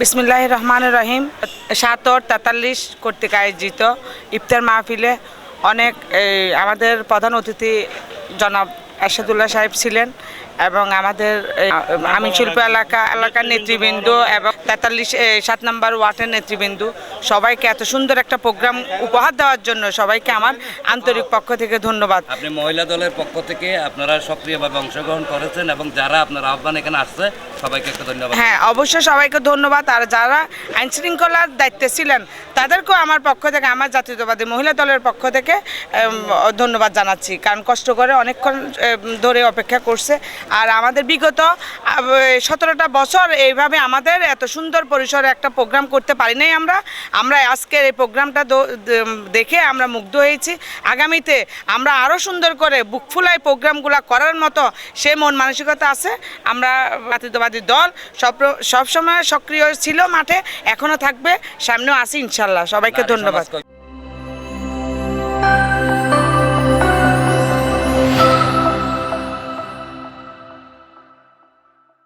বিসমিল্লাহ রহমান রহিম। সাতর তেতাল্লিশ কর্তৃক আয়োজিত ইফতার মাহফিলে অনেক আমাদের প্রধান অতিথি জনাব এরশাদুল্লাহ সাহেব ছিলেন। এবং আমাদের এই, আমি শিল্প এলাকা এলাকার নেতৃবৃন্দ এবং তেতাল্লিশ সাত নম্বর ওয়ার্ডের নেতৃবৃন্দ সবাইকে এত সুন্দর একটা প্রোগ্রাম উপহার দেওয়ার জন্য সবাইকে আমার আন্তরিক পক্ষ থেকে ধন্যবাদ। আপনি মহিলা দলের পক্ষ থেকে আপনারা সক্রিয়ভাবে অংশগ্রহণ করেছেন এবং যারা আপনার আহ্বান এখানে আসছে সবাইকে একটা ধন্যবাদ। হ্যাঁ অবশ্যই সবাইকে ধন্যবাদ। আর যারা আইন শৃঙ্খলার দায়িত্বে ছিলেন তাদেরকেও আমার পক্ষ থেকে আমার জাতীয়তাবাদী মহিলা দলের পক্ষ থেকে ধন্যবাদ জানাচ্ছি। কারণ কষ্ট করে অনেকক্ষণ ধরে অপেক্ষা করছে। আর আমাদের বিগত সতেরোটা বছর এইভাবে আমাদের এত সুন্দর পরিসরে একটা প্রোগ্রাম করতে পারি নাই আমরা। আমরা আজকের এই প্রোগ্রামটা দেখে আমরা মুগ্ধ হয়েছি। আগামীতে আমরা আরও সুন্দর করে বুক ফুলাই প্রোগ্রামগুলো করার মতো সে মন মানসিকতা আছে। আমরা জাতীয়তাবাদী দল সব সবসময় সক্রিয় ছিল মাঠে এখনও থাকবে সামনেও আছি ইনশাল্লাহ। সবাইকে ধন্যবাদ।